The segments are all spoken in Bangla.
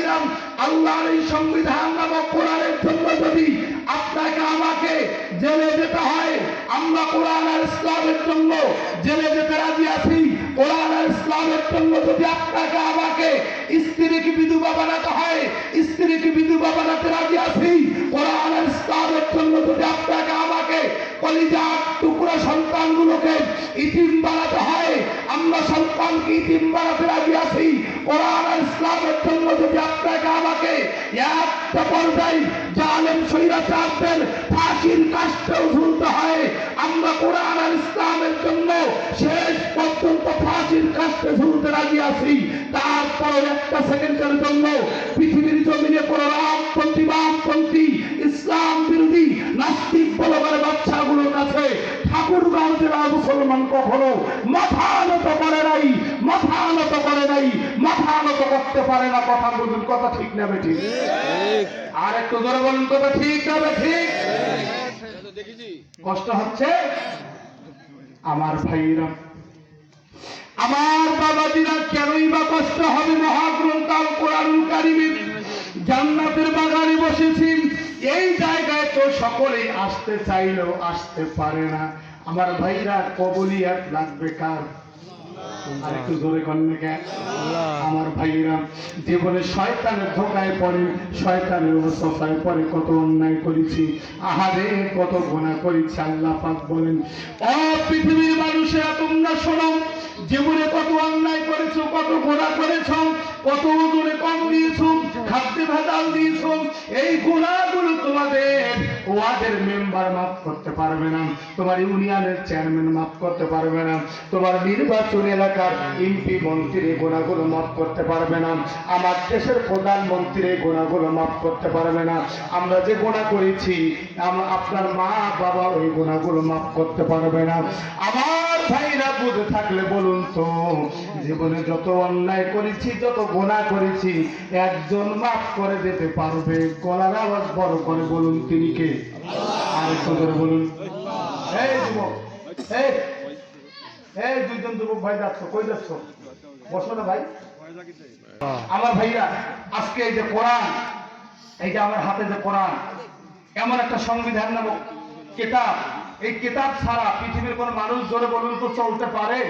ভাইরাম আল্লাহর এই সংবিধান নামক কোরআনের জন্য যদি আপনাকে আমাকে জেলে যেতে হয়, আমরা কোরআন আর ইসলামের জন্য জেলে যেতে রাজি আছি। কোরআন আর ইসলামের জন্য যদি আপনাকে আমাকে স্ত্রীকে বিধবা বানাতে হয়, স্ত্রীকে বিধবা বানাতে রাজি আছি। কোরআন আর ইসলামের জন্য যদি আপনাকে আমাকে কলিজা টুকরা সন্তানগুলোকে ইতিম বানাতে হয়। আমরা সন্তানকে ইতিম বানাতে রাজি আছি। কোরআন ইসলামের জন্য যদি আপনাকে আমাকে একটা পর্যায়ে জালেম স্বৈরাচারদের ফাঁসির কাষ্টেও ঝুলতে হয়। আমরা কোরআন ইসলামের জন্য শেষ পর্যন্ত ফাঁসির কাষ্টে ঝুলতে রাজি আছি। তারপর একটা সেকেন্ডের জন্য পৃথিবীর জমিনে করতে পারে না, কথা বলুন কথা ঠিক না, বেঠিক। আর একটু জোরে বলুন, কথা ঠিক না ঠিক কষ্ট হচ্ছে? আমার ভাইরা আমার বাবাজিরা, কেনই বা কষ্ট হবে? মহাগ্রন্থ কোরআনুল জান্নাতের বাগানে বসেছি। এই জায়গায় তো সকলেই আসতে চাইলেও আসতে পারে না। আমার ভাইরা, কবলিয়াত লাগবে কার? আর একটু জোরে কন্যা আমার ভাইয়েরা জীবনে শয়তানের ধোকায় পড়ে শয়তানের অবস্থায় পরে কত অন্যায় করেছি। আহারে কত গোনা করেছি আল্লাহ পাক বলেন অ পৃথিবীর মানুষেরা তোমরা শোনো জীবনে কত অন্যায় করেছ, কত গোনা করেছ, কত ওজনে কম দিয়েছ, খাদ্যে ভেজাল দিয়েছ, এই গুণাগুলো তোমাদের ওয়ার্ডের মেম্বার মাফ করতে পারবে না, তোমার ইউনিয়নের চেয়ারম্যান মাফ করতে পারবে না, তোমার নির্বাচন এলাকার এমপি মন্ত্রী এই গুণাগুলো মাফ করতে পারবে না, আমার দেশের প্রধানমন্ত্রীর এই গুণাগুলো মাফ করতে পারবে না, আমরা যে গুণা করেছি আপনার মা বাবা ওই গুণাগুলো মাফ করতে পারবে না, আমার ভাইরা বুঝে থাকলে বলুন তো, জীবনে যত অন্যায় করেছি, যত গোনা করেছি, একজন মাফ করে দিতে পারবে? গলার আওয়াজ বড় করে বলুন তিনি কে? আর একটু করে বলুন। এই যুবক, এই এই দুইজন যুবক ভাই যাচ্ছ, কই যাচ্ছ? বসো না ভাই। আমার ভাইরা, আজকে এই যে কোরআন, এই যে আমার হাতে যে কোরআন, এমন একটা সংবিধান নামক কিতাব এই কিতাব ছাড়া পৃথিবীর কোন মানুষ জোরে বলুন তো চলতে পারে?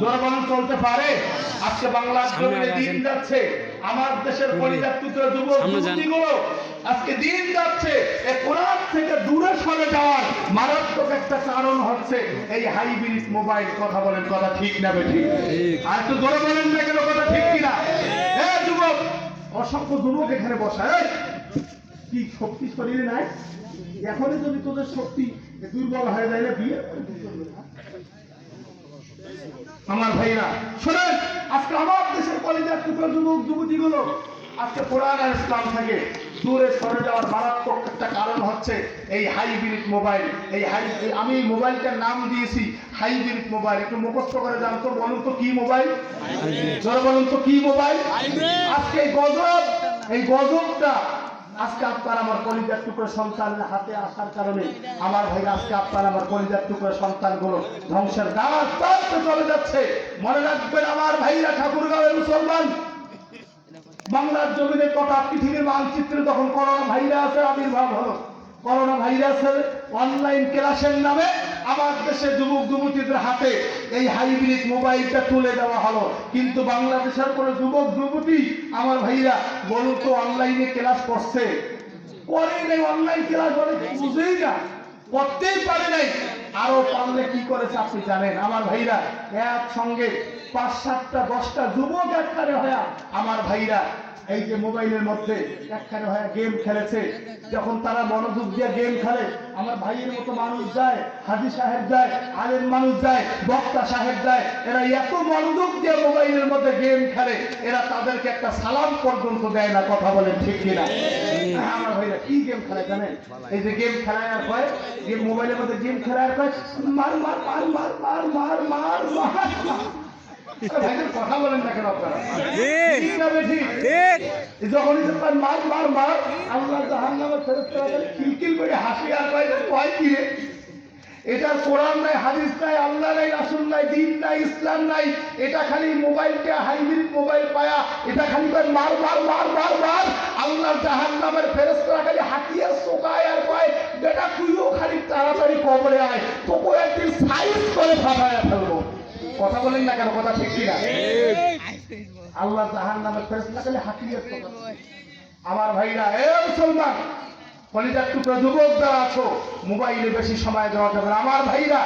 জোরে বলুন চলতে পারে? আজকে বাংলার জমিনে দিন যাচ্ছে। আমার দেশের টুকরো যুবক যুবতীগুলো আজকে দিন যাচ্ছে। এই কোরআন থেকে দূরে সরে যাওয়ার মারাত্মক একটা কারণ হচ্ছে এই হাইব্রিড মোবাইল কথা বলেন কথা ঠিক না বেঠিক আর একটু জোরে বলেন না কেন কথা ঠিক কিনা? হ্যাঁ যুবক অসংখ্য যুবক এখানে বসা। এই, কি শক্তি শরীরে নাই? এখনই যদি তোদের শক্তি দুর্বল হয়ে যায় না বিয়ে আমার ভাইরা শোনেন আজকে আমার দেশের কলেজের টুকরো যুবক যুবতীগুলো আজকে কোরআন আর ইসলাম থেকে দূরে সরে যাওয়ার মারাত্মক একটা কারণ হচ্ছে এই হাইব্রিড মোবাইল। এই হাই আমি মোবাইলটার নাম দিয়েছি হাইব্রিড মোবাইল। একটু মুখস্থ করে যান তো বলুন তো কি মোবাইল? জোরে বলুন তো কি মোবাইল? আজকে এই গজব এই গজবটা আজকে আপনার আমার কলিজার টুকরো সন্তানের হাতে আসার কারণে আমার ভাই আজকে আপনার আমার কলিজার টুকরো সন্তানগুলো ধ্বংসের গাছ চলে যাচ্ছে। মনে রাখবেন আমার ভাইরা ঠাকুরগাঁওয়ের মুসলমান। বাংলার জমিনে কটা পৃথিবীর মানচিত্রে তখন করোনা আছে, আবির্ভাব হলো। করোনা ভাইরাসের অনলাইন ক্লাসের নামে আমার দেশের যুবক, যুবতীদের হাতে এই হাইব্রিড মোবাইলটা তুলে দেওয়া হলো। কিন্তু বাংলাদেশের কোনো যুবক, যুবতী আমার ভাইরা বলুন তো অনলাইনে ক্লাস করছে? করে অনলাইন ক্লাস বলে বুঝেই না। করতেই পারে নাই। আরও পারলে কি করেছে আপনি জানেন? আমার ভাইরা একসঙ্গে পাঁচ সাতটা, দশটা যুবক একখানে হয়ে আমার ভাইরা এই যে মোবাইলের মধ্যে একখানে হয়ে গেম খেলেছে যখন তারা মনোযোগ দিয়ে গেম খেলে আমার ভাইয়ের মতো মানুষ যায় হাজি সাহেব যায় আলেম মানুষ যায় বক্তা সাহেব যায় এরা এত মনোযোগ দিয়ে মোবাইলের মধ্যে গেম খেলে এরা তাদেরকে একটা সালাম পর্যন্ত দেয় না কথা বলেন ঠিক কিনা হ্যাঁ, আমার ভাইরা কি গেম খেলে জানেন এই যে গেম খেলায় আর কয় গেম মোবাইলের মধ্যে গেম খেলায় আর কয় মার মার মার মার মার মার মার মার কথা বলেন না কেন আপনারা? ঠিক না বেঠিক? এই যখনই দেখবেন মার মার মার আল্লাহ জাহান নামে ফেরত কিলকিল করে হাসি আর কয় যে কয় কি রে? এটা কোরআন নাই হাদিস নাই আল্লাহ নাই রাসুল নাই দিন নাই ইসলাম নাই এটা খালি মোবাইলটা হাইব্রিড মোবাইল পায়া এটা খালি কয় মার মার মার মার আল্লাহ জাহান নামের ফেরেস্তারা খালি হাতিয়ে চোকায় আর কয় বেটা তুইও খালি তাড়াতাড়ি কবরে আয় তোকে একদিন সাইজ করে ফাটায় ফেলব। কথা বলেন না কেন? কথা ঠিক কিনা আল্লাহ জাহান নামের ফেরেস্তা খালি হাতিয়ে আমার ভাইরা এ মুসলমান কলিজার টুকরো যুবক যারা আছো মোবাইলে বেশি সময় দেওয়া যাবে আমার ভাইরা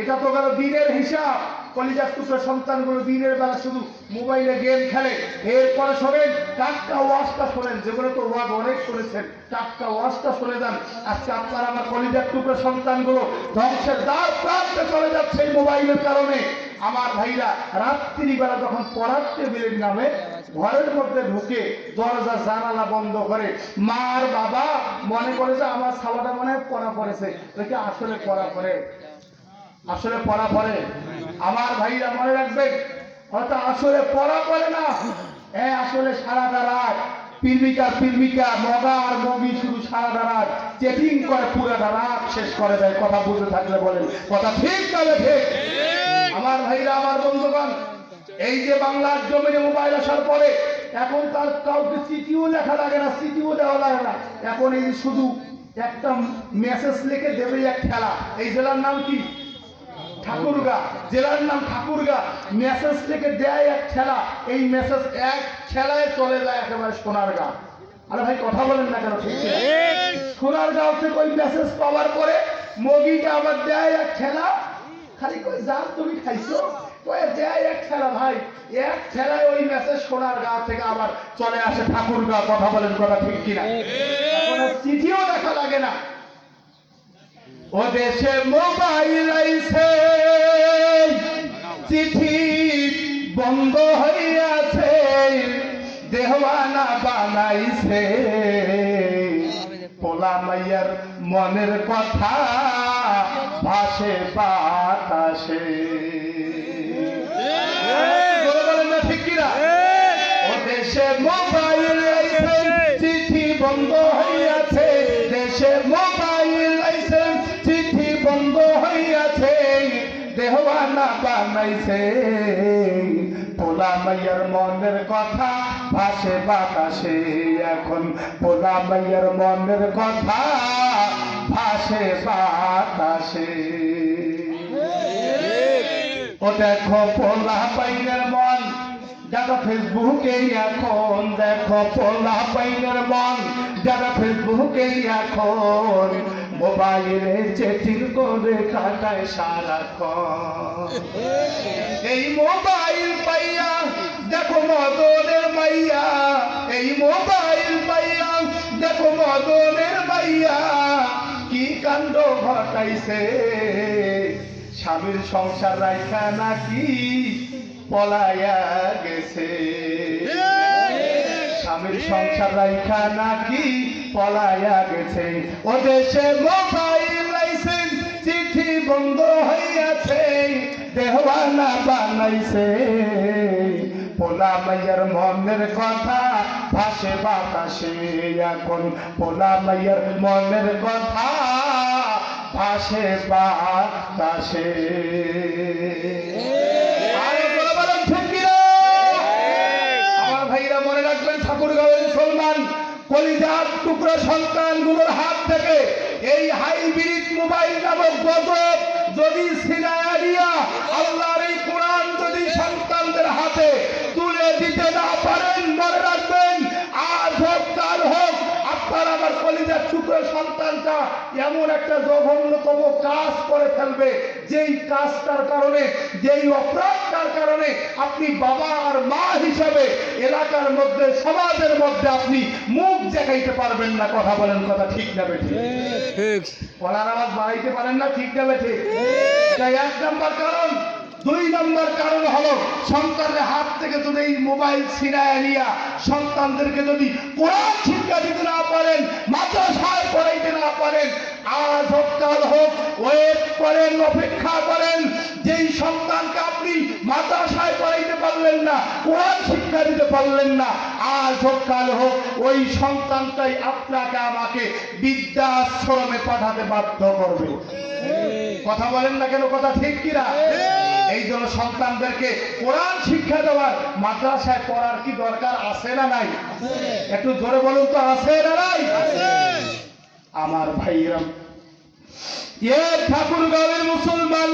এটা তো গেল দিনের হিসাব। কলিজার টুকরো সন্তানগুলো দিনের বেলা শুধু মোবাইলে গেম খেলে। এরপরে শোনেন টাটকা ওয়াজটা শোনেন। যেগুলো তো ওয়াজ অনেক শুনেছেন টাটকা ওয়াজটা শুনে যান। আজকে আপনার আমার কলিজার টুকরো সন্তানগুলো ধ্বংসের দ্বার প্রান্তে চলে যাচ্ছে এই মোবাইলের কারণে। আমার ভাইরা রাত্রিবেলা যখন পড়ার টেবিলের নামে, ঘরের মধ্যে ঢুকে দরজা জানালা বন্ধ করে, মার বাবা মনে করে যে আমার সালাটা মনে হয় পড়া পড়েছে। দেখে আসলে পড়া পড়ে? আসলে পড়া পড়ে? আমার ভাইরা মনে রাখবেন হয়তো আসলে পড়া পড়ে না। এ, আসলে সারাটা রাত পিলমিকা পিলমিকা মগা আর মগি শুধু সারাটা রাত চেটিং করে, পুরাটা রাত শেষ করে দেয়। কথা বুঝে থাকলে বলেন। কথা ঠিক তবে ঠিক? আমার ভাইরা আমার বন্ধুগণ এই যে বাংলার জমিনে মোবাইল আসার পরে এখন তার কাউকে চিঠিও লেখা লাগে না চিঠিও দেওয়া লাগে না। এখন এই শুধু একটা মেসেজ লিখে দেবে এক খেলা। এই জেলার নাম কি? ঠাকুরগা। জেলার নাম ঠাকুরগা। মেসেজ থেকে দেয় এক খেলা। এই মেসেজ এক খেলায় চলে যায় একেবারে সোনার গা আরে ভাই কথা বলেন না কেন? ঠিক সোনার গাঁও থেকে ওই মেসেজ পাওয়ার পরে মগিটা আবার দেয় এক খেলা। খালি কই যান তুমি খাইছো? কয়ে দেয় এক খেলা ভাই, এক খেলায় ওই মেসেজ সোনার গাঁও থেকে আবার চলে আসে ঠাকুরগা কথা বলেন কথা ঠিক কিনা? চিঠিও দেখা লাগে না। ও দেশে মোবাইল আইছে, চিঠি বন্ধ হইয়াছে, দেহওয়ানা বানাইছে। পোলা মাইয়ার মনের কথা ভাসে বাতাসে। ও দেশে মোবাইল চিঠি বন্ধ হইয়াছে। দেশে মোবাইল আইছে চিঠি বন্ধ হইয়াছে। দেহওয়ানা বানাইছে। পোলা মাইয়ার মনের কথা ভাসে বাতাসে এখন। পোলা মাইয়ার মনের কথা ভাসে বাতাসে। ও দেখো পোলা পাইনের মন, যারা ফেসবুকে এখন, দেখো পোলা পাইনের মন, যারা ফেসবুকে এখন মোবাইলে চেটিং করে কাটায় সারাক্ষণ। এই মোবাইল পাইয়া, দেখো মদনের মাইয়া। এই মোবাইল পাইয়া, দেখো মদনের মাইয়া। কি কাণ্ড ঘটাইছে? স্বামীর সংসার রাখা নাকি পলাইয়া গেছে? স্বামীর সংসার রাখা নাকি পলাইয়া গেছে? ও দেশে মোবাইল লাইসেন্স, চিঠি বন্ধ হইয়াছে। দেহওয়ানা বানাইছে। পোলা মাইয়ার মনের কথা ভাসে বাতাসে। এখন পোলা মাইয়ার মনের কথা ভাসে বাতাসে। টুকরো সন্তানগুলোর হাত থেকে এই হাইব্রিড মোবাইল নামক গজব যদি সিনারিয়া আল্লাহর এই কোরআন সন্তানটা এমন একটা জঘন্যতম কাজ করে ফেলবে যেই কাজটার কারণে যেই অপরাধটার কারণে আপনি বাবা আর মা হিসাবে এলাকার মধ্যে সমাজের মধ্যে আপনি মুখ দেখাইতে পারবেন না কথা বলেন কথা ঠিক না বেঠিক ঠিক। বলার আওয়াজ বাড়াইতে পারেন না ঠিক না তাই এক নম্বর কারণ। দুই নম্বর কারণ হলো সন্তানের হাত থেকে যদি এই মোবাইল ছিনায় নিয়া সন্তানদেরকে যদি কোরআন শিক্ষা দিতে না পারেন মাদ্রাসায় পড়াইতে না পারেন আজ হোক কাল হোক ওয়েট করেন অপেক্ষা করেন যেই সন্তানকে আপনি মাদ্রাসায় পড়াইতে পারলেন না কোরআন শিক্ষা দিতে পারলেন না আজ হোক কাল হোক ওই সন্তানটাই আপনাকে আমাকে বৃদ্ধাশ্রমে পাঠাতে বাধ্য করবে। কথা বলেন না কেন কথা ঠিক কিনা? এই জন্য সন্তানদেরকে কোরআন শিক্ষা দেওয়ার মাদ্রাসায় পড়ার কি দরকার আছে না নাই? একটু জোরে বলুন তো আছে না নাই? আমার ভাইরাম এ ঠাকুর গাঁয়ের মুসলমান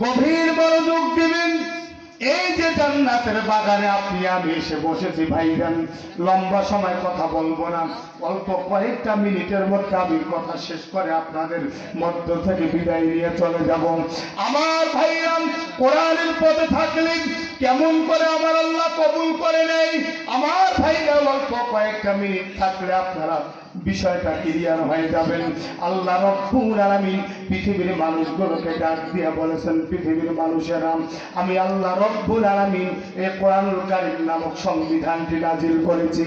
গভীর মনোযোগ দিবেন এই যে জান্নাতের বাগানে আপনি, আমি এসে বসেছি ভাইজান লম্বা সময় কথা বলব না। অল্প কয়েকটা মিনিটের মধ্যে আমি কথা শেষ করে আপনাদের মধ্য থেকে বিদায় নিয়ে চলে যাব। আমার ভাইরাম কোরআনের পথে থাকলে কেমন করে আমার আল্লাহ কবুল করে নেই আমার ভাইরা অল্প কয়েকটা মিনিট থাকলে আপনারা বিষয়টা ক্লিয়ার হয়ে যাবেন। আল্লাহ রব্বুল আলামিন পৃথিবীর মানুষগুলোকে ডাক দিয়ে বলেছেন, পৃথিবীর আমি আল্লাহ রব্বুল আলামিন এই কোরআনুল নামক সংবিধানটি নাজিল করেছি।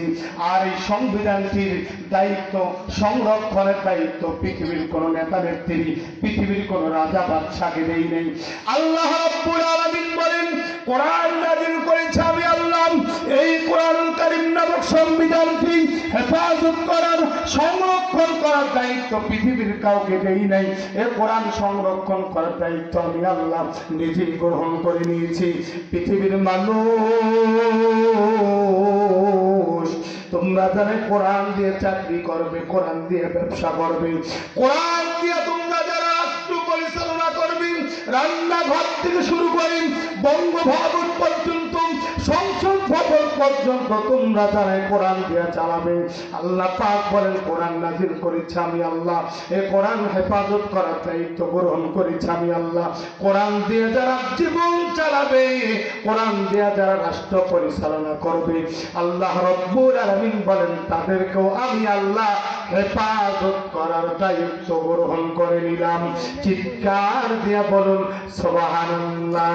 আর এই সংবিধানটির দায়িত্ব, সংরক্ষণের দায়িত্ব পৃথিবীর কোন নেতা নেত্রী, পৃথিবীর কোন রাজা বাদশাকে দেই নেই। আল্লাহ রব্বুল আলামিন বলেন, কোরআন নাজিল করেছে আমি আল্লাহ এই কোরআনুল কারীম নামক সংবিধানটি হেফাজত করার, সংরক্ষণ করার দায়িত্ব পৃথিবীর কাউকে দেই নাই। এ কোরআন সংরক্ষণ করার দায়িত্ব আমি আল্লাহ নিজেই গ্রহণ করে নিয়েছি। পৃথিবীর মানুষ, তোমরা জানে কোরআন দিয়ে চাকরি করবে, কোরআন দিয়ে ব্যবসা করবে, কোরআন দিয়ে তোমরা যারা রাষ্ট্র পরিচালনা করবে, রান্নাঘর থেকে শুরু করে বঙ্গভবন পর্যন্ত তোমরা যারা কোরআন দিয়ে চালাবে, আল্লাহ পাক বলেন, কোরআন নাজিল করেছে আমি আল্লাহ। এ কোরআন হেফাজত করার দায়িত্ব গ্রহণ করেছে আমি আল্লাহ। কোরআন দিয়ে যারা জীবন চালাবে, কোরআন দিয়ে যারা রাষ্ট্র পরিচালনা করবে, আল্লাহ রব্বুল আলামিন বলেন, তাদেরকেও আমি আল্লাহ হেফাজত করার দায়িত্ব গ্রহণ করে নিলাম। চিৎকার দিয়ে বলুন, সুবহানাল্লাহ।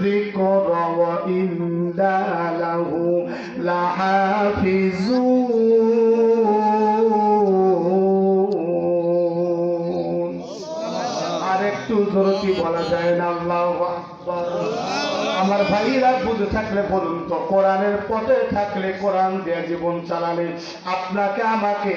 الذِّكْرَ وَإِنَّا لَهُ لَحَافِظُونَ আর একটু জোরতি বলা যায় না আল্লাহু আকবার আমার ভাইরা বুঝে থাকলে বলুন তো কোরআনের পথে থাকলে কোরআন দিয়ে জীবন চালালে আপনাকে আমাকে